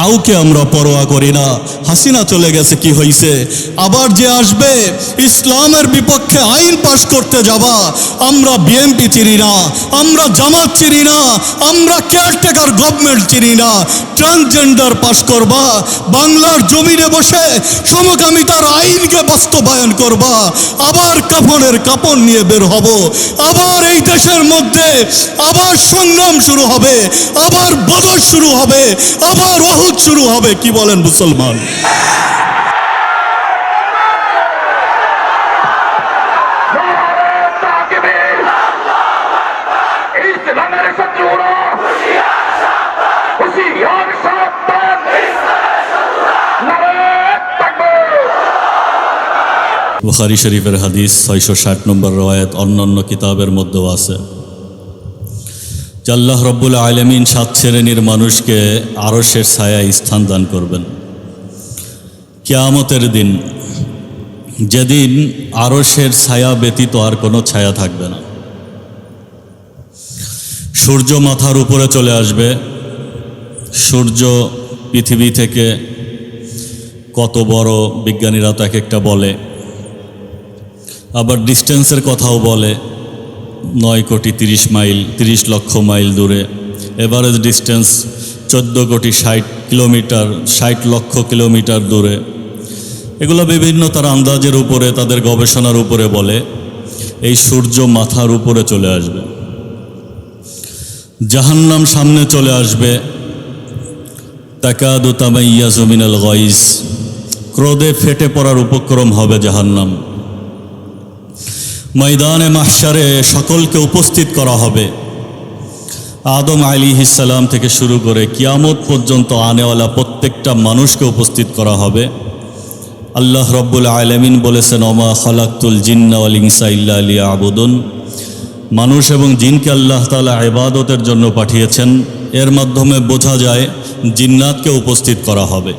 কাউকে আমরা পরোয়া করি না। হাসিনা চলে গেছে, কি হইছে? আবার যে আসবে, ইসলামের বিপক্ষে আইন পাশ করতে যাবা। আমরা বিএনপি চিনি না, আমরা জামাত চিনি না, আমরা কেয়ারটেকার গভর্নমেন্ট চিনি না। ট্রান্সজেন্ডার পাশ করবা, বাংলার জমিনে বসে সমকামিতার আইনকে বাস্তবায়ন করবা। আবার কাফনের কাপড় নিয়ে বের হব। আবার এই দেশের মধ্যে আবার সংগ্রাম শুরু হবে, আবার বদর শুরু হবে, আবার ওহুদ শুরু হবে, কি বলেন মুসলমান? বুখারি শরীফের হাদিস ছয়শো ষাট নম্বর রওয়ায়ত, অন্যান্য কিতাবের মধ্যেও আছে। আল্লাহ রব্বুল আলমিন সাত শ্রেণির মানুষকে আরশের ছায়ায় স্থান দান করবেন। কেয়ামতের দিন যেদিন আরশের ছায়া ব্যতীত আর কোনো ছায়া থাকবে না। সূর্য মাথার উপরে চলে আসবে। সূর্য পৃথিবী থেকে কত বড় বিজ্ঞানীরা তো এক একটা বলে। আবার ডিস্টেন্সের কথাও বলে। নয় কোটি তিরিশ মাইল, তিরিশ লক্ষ মাইল দূরে। এভারেজ ডিস্টেন্স চোদ্দ কোটি ষাট কিলোমিটার, ষাট লক্ষ কিলোমিটার দূরে। এগুলো বিভিন্ন তার আন্দাজের উপরে, তাদের গবেষণার উপরে বলে, এই সূর্য মাথার উপরে চলে আসবে। জাহান্নাম সামনে চলে আসবে। তাকাদু তামাইয়া জমিনাল গইস ক্রোধে ফেটে পড়ার উপক্রম হবে জাহান্নাম। ময়দানে মাহসারে সকলকে উপস্থিত করা হবে। আদম আলী ইসালাম থেকে শুরু করে কিয়ামত পর্যন্ত আনেওয়ালা প্রত্যেকটা মানুষকে উপস্থিত করা হবে। আল্লাহ রব্বুল আলমিন বলেছেন, ওমা খলাক্তুল জিন্নাওয়াল ইনসা ইল্লা আলী আবুদুন মানুষ এবং জিনকে আল্লাহ তালা ইবাদতের জন্য পাঠিয়েছেন। এর মাধ্যমে বোঝা যায় জিন্নাতকে উপস্থিত করা হবে।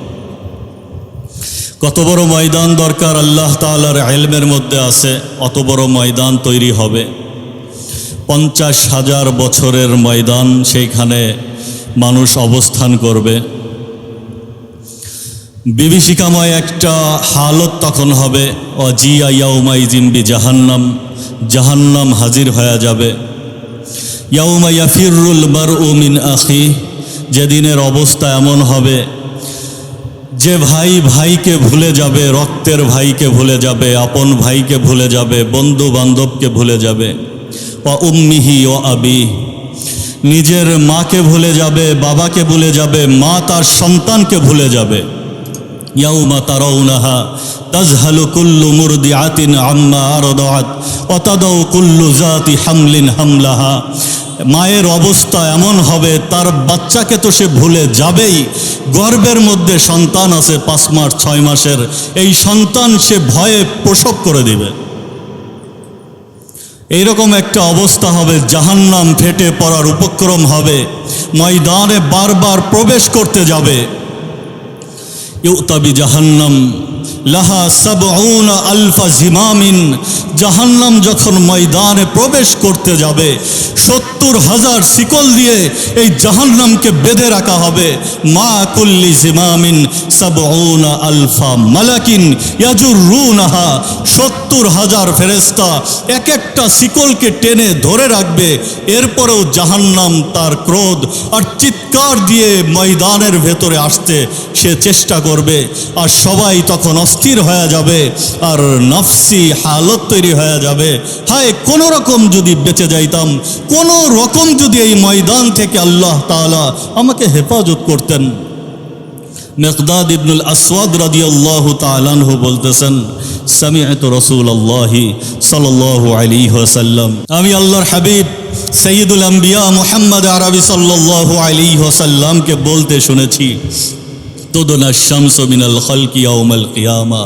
কত বড় ময়দান দরকার আল্লাহ তালার এলমের মধ্যে আছে, অত বড় ময়দান তৈরি হবে। পঞ্চাশ হাজার বছরের ময়দান সেইখানে মানুষ অবস্থান করবে। বিভীষিকাময় একটা হালত তখন হবে, অজিয়া ইয়াউমাই জিম্বি জাহান্নাম জাহান্নাম হাজির হয়ে যাবে। ইয়াউমা ইয়াফিরুল বার মিন আখি যেদিনের অবস্থা এমন হবে যে ভাই ভাইকে ভুলে যাবে, রক্তের ভাইকে ভুলে যাবে, আপন ভাইকে ভুলে যাবে বন্ধু বান্ধবকে ভুলে যাবে ও উম্মিহি ও আবি। নিজের মাকে ভুলে যাবে, বাবাকে ভুলে যাবে, মা তার সন্তানকে ভুলে যাবে। ইয়াউমা তারাউনাহা তাজহালু কুল্লু মুরদিআতিন আম্মা আরদাআত, ওয়া কুল্লু জাতি হামলিন হামলাহা। মায়ের অবস্থা এমন হবে, তার বাচ্চাকে তো সে ভুলে যাবেই। গর্বের মধ্যে সন্তান আছে পাঁচ মাস, ছয় মাসের। এই সন্তান সে ভয়ে প্রসব করে দিবে। এইরকম একটা অবস্থা হবে, জাহান্নাম ফেটে পড়ার উপক্রম হবে। ময়দানে বারবার প্রবেশ করতে যাবে। ইউতাবি জাহান্নাম লাহা সাবউনা আলফা জিমামিন। জাহান্নাম যখন ময়দানে প্রবেশ করতে যাবে, সত্তর হাজার শিকল দিয়ে এই জাহান্নামকে বেঁধে রাখা হবে। মা কুল্লি জিমামিন সাবউনা আলফা মালাকিন ইয়াজুরুনাহা। সত্তর হাজার ফেরেস্তা এক একটা শিকলকে টেনে ধরে রাখবে। এরপরেও জাহান্নাম তার ক্রোধ আর চিৎকার দিয়ে ময়দানের ভেতরে আসতে সে চেষ্টা করবে। আর সবাই তখন অস্থির হয়ে যাবে আর নফসি হালত তৈরি হয়ে যাবে। হায়, কোনো রকম যদি বেঁচে যাইতাম, কোনো রকম যদি এই ময়দান থেকে আল্লাহ তাআলা আমাকে হেফাজত করতেন। মেকদাদ ইবনুল আসওয়াদ রাদিয়াল্লাহু তাআলাহু বলতেছেন, সামিআতু রাসূলুল্লাহি সাল্লাল্লাহু আলাইহি ওয়াসাল্লাম। আমি আল্লাহর হাবিব, সাইয়্যিদুল আম্বিয়া মুহাম্মদ আরবি সাল্লাল্লাহু আলাইহি ওয়াসাল্লামকে বলতে শুনেছি তোদনা শামস মিনাল ইয়াউমাল কিয়ামা।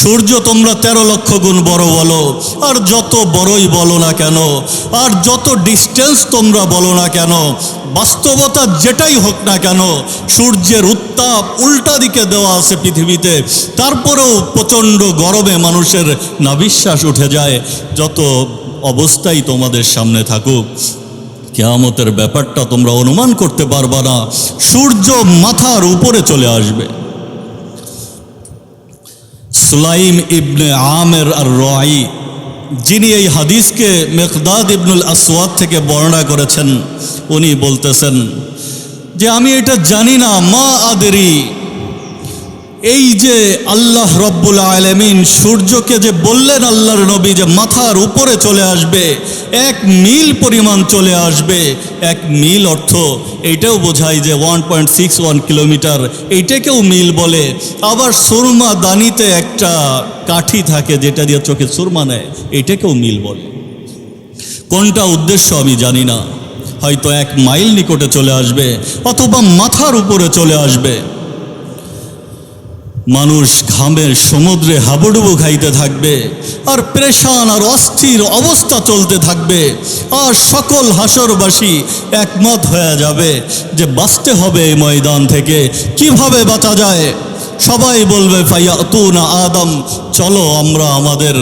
সূর্য তোমরা তেরো লক্ষ গুণ বড় বলো, আর যত বড়ই বলো না কেন, আর যত ডিস্টেন্স তোমরা বলো না কেন, বাস্তবতা যেটাই হোক না কেন, সূর্যের উত্তাপ উল্টা দিকে দেওয়া আছে পৃথিবীতে। তারপরেও প্রচণ্ড গরমে মানুষের নাবিশ্বাস উঠে যায়, যত অবস্থাই তোমাদের সামনে থাকুক। কেয়ামতের ব্যাপারটা তোমরা অনুমান করতে পারবা না, সূর্য মাথার উপরে চলে আসবে। সুলাইম ইবনে আমের আর রাই যিনি এই হাদিসকে মেকদাদ ইবনুল আসওয়াদ থেকে বর্ণনা করেছেন, উনি বলতেছেন যে, আমি এটা জানি না, মা আদেরি। এই যে আল্লাহ রব্বুল আলমিন সূর্যকে যে বললেন আল্লাহর নবী যে মাথার উপরে চলে আসবে, এক মিল পরিমাণ চলে আসবে। এক মিল অর্থ এইটাও বোঝায় যে one point six one kilometre এইটাকেও mile বলে। আবার সুরমা দানিতে একটা কাঠি থাকে যেটা দিয়ে চোখে সুরমা নেয়, এটাকেও মিল বলে। কোনটা উদ্দেশ্য আমি জানি না। হয়তো এক মাইল নিকটে চলে আসবে, অথবা মাথার উপরে চলে আসবে। মানুষ ঘামের সমুদ্রে হাবুডুবু খাইতে থাকবে, আর প্রেশান আর অস্থির অবস্থা চলতে থাকবে, আর সকল হাসরবাসী একমত হয়ে যাবে যে বাঁচতে হবে এই ময়দান থেকে। কীভাবে বাঁচা যায়? সবাই বলবে ফাইয়া না আদম, চলো আমরা আমাদের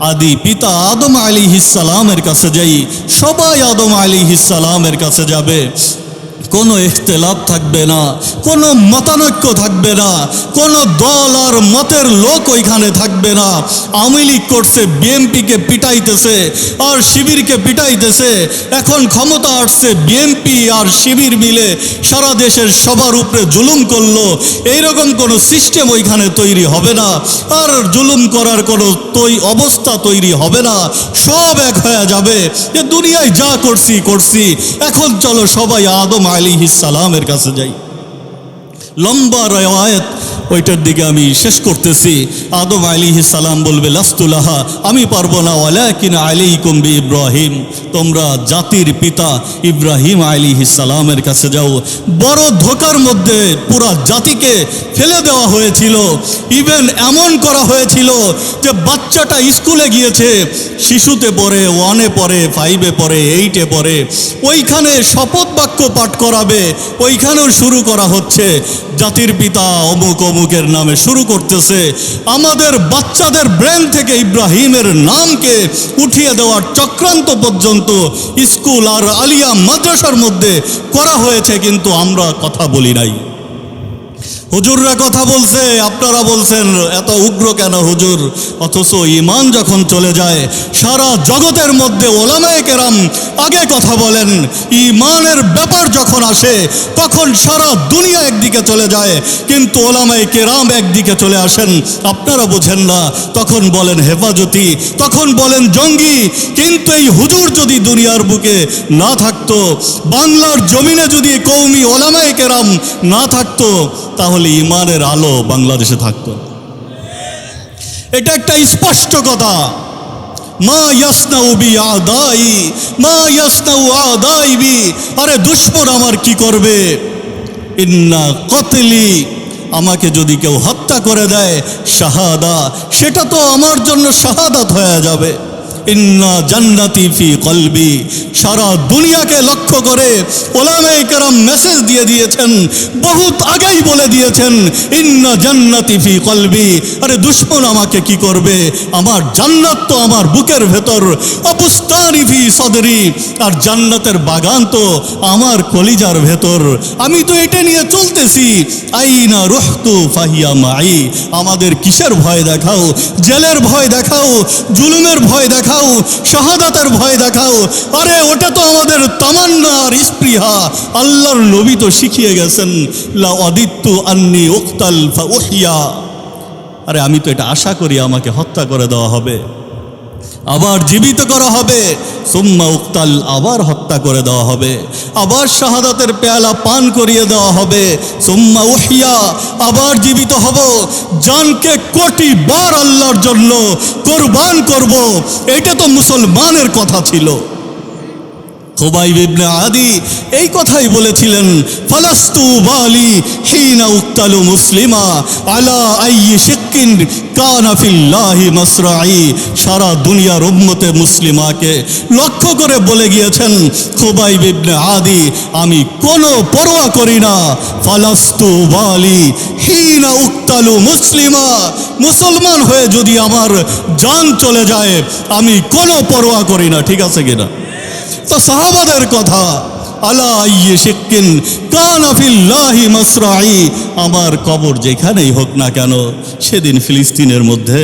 আদি পিতা আদম আলী হিসালামের কাছে যাই। সবাই আদম আলী হিসালামের কাছে যাবে। কোনো ইখতলাফ থাকবে না, কোনো মতানৈক্য থাকবে না, কোনো দল আর মতের লোক ওইখানে থাকবে না। আওয়ামী লীগ করছে বিএমপিকে পিটাইতেছে আর শিবিরকে পিটাইতেছে। এখন ক্ষমতা আসছে বিএমপি আর শিবির মিলে সারা দেশের সবার উপরে জুলুম করল। এইরকম কোনো সিস্টেম ওইখানে তৈরি হবে না। আর জুলুম করার কোনো তৈ, অবস্থা তৈরি হবে না। সব এক হয়ে যাবে। যে দুনিয়ায় যা করছি করছি। এখন চলো সবাই আদম আলী সালামের কাছে যাই লম্বা রয়ায়ত ওইটার দিকে আমি শেষ করতেছি। আদম আলী সালাম বলবে, লাস্তুলাহা, আমি পারব না, ওয়ালাকিন আলী কুম্বি ইব্রাহিম তোমরা জাতির পিতা ইব্রাহিম আলী সালামের কাছে যাও। বড় ধোকার মধ্যে পুরা জাতিকে ফেলে দেওয়া হয়েছিল। ইভেন এমন করা হয়েছিল যে বাচ্চাটা স্কুলে গিয়েছে, শিশুতে পড়ে ওয়ানে পড়ে ফাইভে পড়ে এইটে পড়ে। ওইখানে শপথ বাক্য পাঠ করাবে, ওইখানেও শুরু করা হচ্ছে। জাতির পিতা অমুক অমুকের নামে শুরু করতেছে। আমাদের বাচ্চাদের ব্রেন থেকে ইব্রাহিমের নামকে উঠিয়ে দেওয়ার চক্রান্ত পর্যন্ত স্কুল আর আলিয়া মাদ্রাসার মধ্যে করা হয়েছে, কিন্তু আমরা কথা বলি নাই। হুজুররা কথা বলছে, আপনারা বলছেন, এত উগ্র কেন হুজুর? অথচ ইমান যখন চলে যায়, সারা জগতের মধ্যে ওলামায়ে কেরাম আগে কথা বলেন ইমানের ব্যাপার যখন আসে, তখন সারা দুনিয়া একদিকে চলে যায়, কিন্তু ওলামায়ে কেরাম একদিকে চলে আসেন, আপনারা বোঝেন না, তখন বলেন হেফাজতি, তখন বলেন জঙ্গি, কিন্তু এই হুজুর যদি দুনিয়ার বুকে না থাকতো, বাংলার জমিনে যদি কৌমি ওলামায়ে কেরাম না থাকতো, তাহলে ইমানের আলো বাংলাদেশে থাকতো। এটা একটা স্পষ্ট কথা। মা ইয়াসনাউ বি আদাই, মা ইয়াসনাউ আদাই বি। আরে দুশ্মন আমার কি করবে? ইন্না কতলি, আমাকে যদি কেউ হত্যা করে দেয়, শাহাদা, সেটা তো আমার জন্য শাহাদাত হয়ে যাবে। ইন্না জান্নাতি ফি কলবি। সারা দুনিয়াকে লক্ষ্য করে ওলামায়ে কেরাম মেসেজ দিয়ে দিয়েছেন, বহুত আগেই বলে দিয়েছেন, ইন্না জান্নাতি ফি কলবি। আরে দুশ্মন আমাকে কি করবে? আমার জান্নাত তো আমার বুকের ভেতর। অপুস্তানি ফি সদরি। আর জান্নাতের বাগান তো আমার কলিজার ভেতর। আমি তো এটা নিয়ে চলতেছি। আইনা রুহতু ফাহিয়া মাই আমাদের কিসের ভয় দেখাও? জেলের ভয় দেখাও? জুলুমের ভয় দেখাও? শাহাদাতের ভয় দেখাও। আরে, ওটা তো আমাদের তামান্নার স্পৃহা। আল্লাহর নবী তো শিখিয়ে গেছেন, লা অদিত্য আন্নি উক্তাল ফা ওহিয়া আরে, আমি তো এটা আশা করি আমাকে হত্যা করে দেওয়া হবে। আবার জীবিত করা হবে। সুম্মা উক্তাল আবার হত্যা করে দেওয়া হবে। আবার শাহাদাতের পেয়ালা পান করিয়ে দেওয়া হবে। সুম্মা উহিয়া, আবার জীবিত হব। জানকে কোটি বার আল্লাহর জন্য কোরবান করব। এটা তো মুসলমানের কথা ছিল। খুবাইব ইবনে আদি এই কথাই বলেছিলেন, ফালাস্তু বালি হিনা উক্তালু মুসলিমা আলা আইয়ি শিক্কিন কানা ফিল্লাহি মাসরাই সারা দুনিয়ার উম্মতে মুসলিমাকে লক্ষ্য করে বলে গিয়েছেন, খুবাইব ইবনে আদি, আমি কোনো পরোয়া করি না। ফালাস্তু বালি হিনা উক্তালু মুসলিমা, মুসলমান হয়ে যদি আমার জান চলে যায়, আমি কোনো পরোয়া করি না। ঠিক আছে কিনা? তো সাহাবাদের কথা আমার কবর যেখানেই হোক না কেন, সেদিন ফিলিস্তিনের মধ্যে,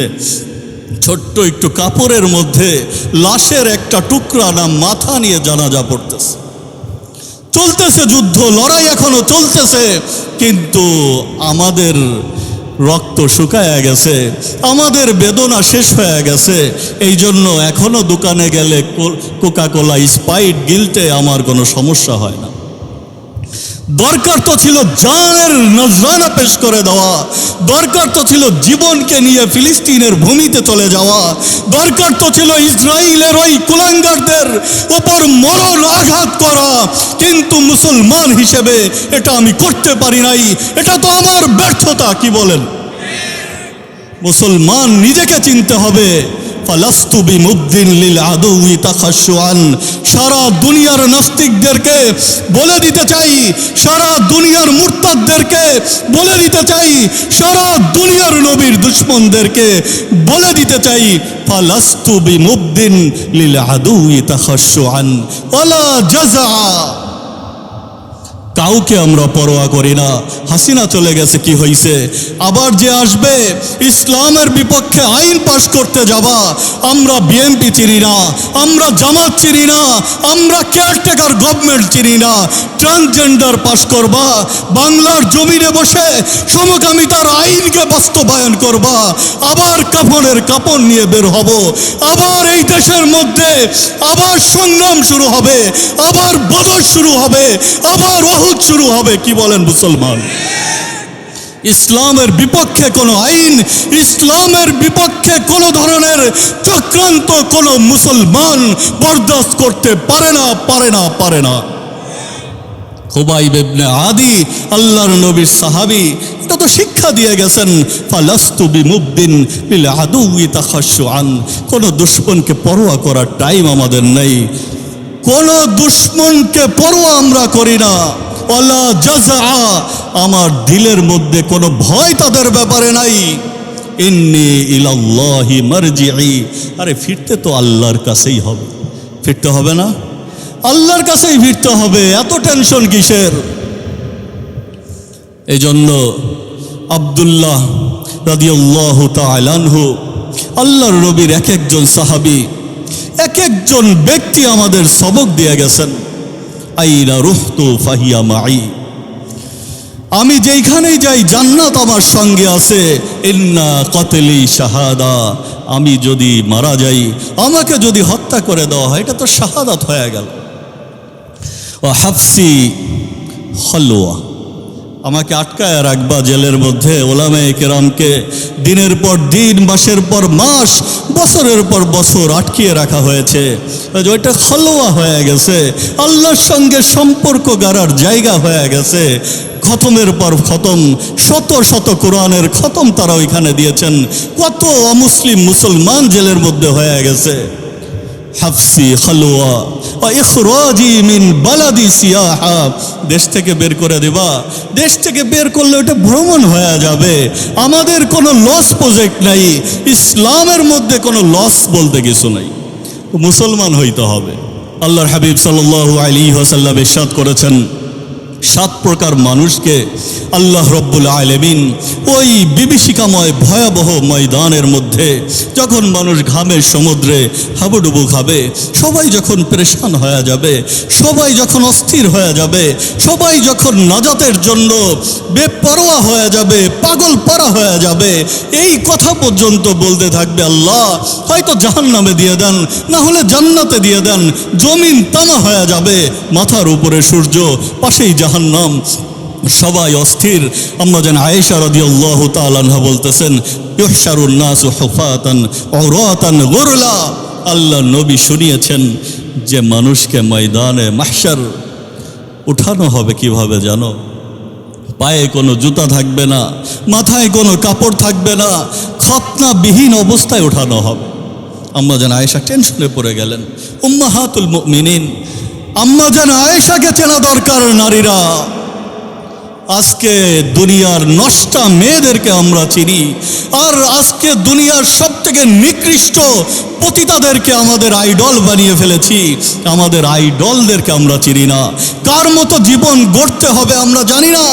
ছোট্ট একটু কাপড়ের মধ্যে লাশের একটা টুকরা না মাথা নিয়ে জানাজা পড়তেছে। চলতেছে যুদ্ধ, লড়াই এখনও চলতেছে, কিন্তু আমাদের রক্ত শুকায়া গেছে। আমাদের বেদনা শেষ হয়ে গেছে। এই জন্য এখনও দোকানে গেলে কোকা কোলা স্পাইট গিলতে আমার কোনো সমস্যা হয় না। দরকার তো ছিল জানের নজরানা পেশ করে দেওয়া। দরকার তো ছিল জীবনকে নিয়ে ফিলিস্তিনের ভূমিতে চলে যাওয়া। দরকার তো ছিল ইসরায়েলের ওই কুলাঙ্গারদের উপর মরণ আঘাত করা। কিন্তু মুসলমান হিসেবে এটা আমি করতে পারি নাই। এটা তো আমার ব্যর্থতা, কি বলেন? মুসলমান নিজেকে চিনতে হবে। ফালাস্তু বিমুদ্দিন লিল আদৌই তাখাশুয়ান সারা দুনিয়ার নাস্তিকদেরকে বলে দিতে চাই, সারা দুনিয়ার মুরতাদদেরকে বলে দিতে চাই, সারা দুনিয়ার নবীর দুশ্মনদেরকে বলে দিতে চাই, ফালাস্তু বিমুদ্দিন লিল আদৌই তাখাশুয়ান ওয়ালা জাযা কাউকে আমরা পরোয়া করি না। হাসিনা চলে গেছে, কি হইছে? আবার যে আসবে, ইসলামের বিপক্ষে আইন পাশ করতে যাবা। আমরা বিএনপি চিনি না, আমরা জামাত চিনি না, আমরা কেয়ারটেকার গভর্নমেন্ট চিনি না। ট্রান্সজেন্ডার পাশ করবা, বাংলার জমিনে বসে সমকামিতার আইনকে বাস্তবায়ন করবা। আবার কাপড়ের কাপড় নিয়ে বের হব। আবার এই দেশের মধ্যে আবার সংগ্রাম শুরু হবে, আবার বদল শুরু হবে, আবার অহুদ শুরু হবে, কি বলেন মুসলমান? ইসলামের বিপক্ষে কোনো আইন, ইসলামের বিপক্ষে কোনো ধরনের চক্রান্ত কোনো মুসলমান বরদাস্ত করতে পারে না পারে না পারে না। খুবাই বেবনে আদি, আল্লাহর নবীর সাহাবি, এটা তো শিক্ষা দিয়ে গেছেন, ফালাস্তু বিমুদ্দিন বিল আদুই তাখাশুআন কোনো দুশ্মনকে পরোয়া করার টাইম আমাদের নেই। কোনো দুশ্মনকে পরোয়া আমরা করি না। আমার দিলের মধ্যে কোনো ভয় তাদের ব্যাপারে নাই। মারজিই আরে, ফিরতে তো আল্লাহর কাছেই হবে। ফিরতে হবে না? আল্লাহর কাছেই ফিরতে হবে। এত টেনশন কিসের? এই জন্য আবদুল্লাহ রাদিয়াল্লাহ তালানহু আল্লাহর রবির এক একজন সাহাবি, এক একজন ব্যক্তি আমাদের সবক দিয়ে গেছেন। মাই আমি যেইখানেই যাই, জান্নাত আমার সঙ্গে আছে। ইন্না কতলি শাহাদা। আমি যদি মারা যাই, আমাকে যদি হত্যা করে দেওয়া হয়, এটা তো শাহাদাত হয়ে গেল। ও হাফসি হলুয়া আমাকে আটকায় রাখবা জেলের মধ্যে ওলামে কেরামকে। দিনের পর দিন, মাসের পর মাস, বছরের পর বছর আটকিয়ে রাখা হয়েছে। ওইটা খলোয়া হয়ে গেছে। আল্লাহর সঙ্গে সম্পর্ক গাড়ার জায়গা হয়ে গেছে। খতমের পর খতম, শত শত কোরআনের খতম তারা ওইখানে দিয়েছেন। কত অমুসলিম মুসলমান জেলের মধ্যে হয়ে গেছে। হাফসি খালুয়া বা ইখরাজি মিন বালাদি সিয়াহা। দেশ থেকে বের করে দেবা। দেশ থেকে বের করলে ওটা ভ্রমণ হয়ে যাবে। আমাদের কোনো লস প্রজেক্ট নাই। ইসলামের মধ্যে কোনো লস বলতে কিছু নাই। মুসলমান হইতে হবে। আল্লাহর হাবিব সাল্লাল্লাহু আলী হাসাল্লাম ইসাদ করেছেন সাত প্রকার মানুষকে আল্লাহ রব্বুল আলমিন ওই বিভীষিকাময় ভয়াবহ ময়দানের মধ্যে যখন মানুষ ঘামের সমুদ্রে হাবুডুবু খাবে, সবাই যখন পরেশান হয়ে যাবে, সবাই যখন অস্থির হয়ে যাবে, সবাই যখন নাজাতের জন্য বেপরোয়া হয়ে যাবে পাগল পারা হয়ে যাবে, এই কথা পর্যন্ত বলতে থাকবে আল্লাহ, হয়তো জাহান নামে দিয়ে দেন না হলে জান্নাতে দিয়ে দেন, জমিন তামা হয়ে যাবে, মাথার উপরে সূর্য পাশেই জাহান্নাম। সবাই অস্থির। আমরা যেন আয়েশা রাদিয়াল্লাহ তাআলা বলতেছেন ইহশারুন নাসু হুফাতান উরাতান গুরলা। আল্লাহ নবী শুনিয়েছেন যে মানুষকে ময়দানে মাহশার উঠানো হবে কীভাবে জানো? পায়ে কোনো জুতা থাকবে না, মাথায় কোনো কাপড় থাকবে না, খতনাবিহীন অবস্থায় ওঠানো হবে। আমরা যেন আয়েশা টেনশনে পড়ে গেলেন, উম্মাহাতুল মুমিনিন আম্মা যেন আয়েশাকে চেনা দরকার নারীরা। আজকে দুনিয়ার নষ্টা মেয়েদেরকে আমরা চিনি, আর আজকে দুনিয়ার সব থেকে নিকৃষ্ট পতিতাদেরকে আমাদের আইডল বানিয়ে ফেলেছি, আমাদের আইডলদেরকে আমরা চিনি না। কার মতো জীবন গড়তে হবে আমরা জানি না।